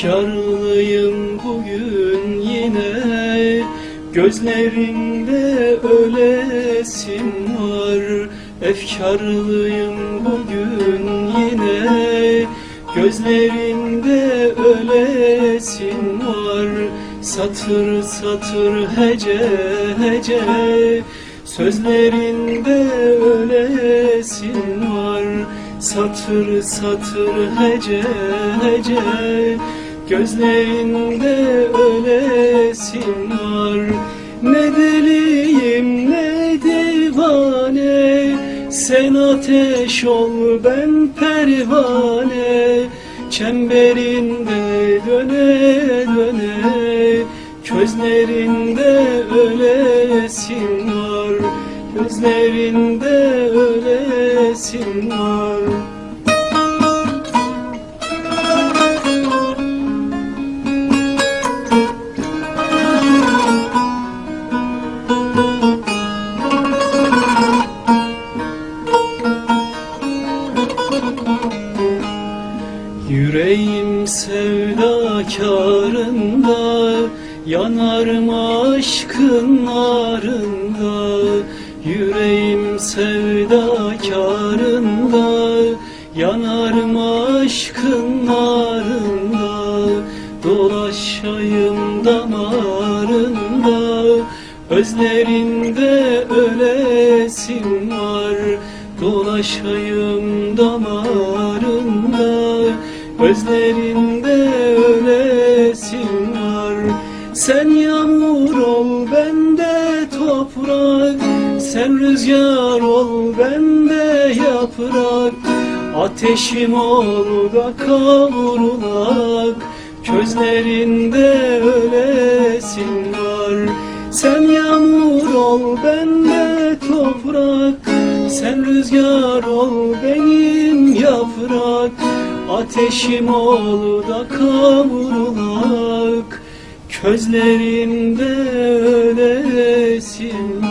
Bekarlıyım bugün yine. Gözlerinde ölesim var. Efkarlıyım bugün yine. Gözlerinde ölesin var. Satır satır hece hece. Sözlerinde ölesin var. Satır satır hece hece. Gözlerinde ölesin var Ne deliyim ne divane. Sen ateş ol ben pervane. Çemberinde döne döne. Gözlerinde ölesin var Gözlerinde ölesin var Yüreğim sevdakarında Yanarım aşkın narında. Yüreğim sevdakarında Yanarım aşkın narında. Dolaşayım damarında Özlerinde ölesim var Dolaşayım damarında Gözlerinde ölesim var Sen yağmur ol ben de toprak. Sen rüzgar ol ben de yaprak. Ateşim ol da kavrulak. Gözlerinde ölesim var Sen yağmur ol ben de toprak Sen rüzgar ol benim yaprak Ateşim ol da kavrulak. Közlerinde ölesin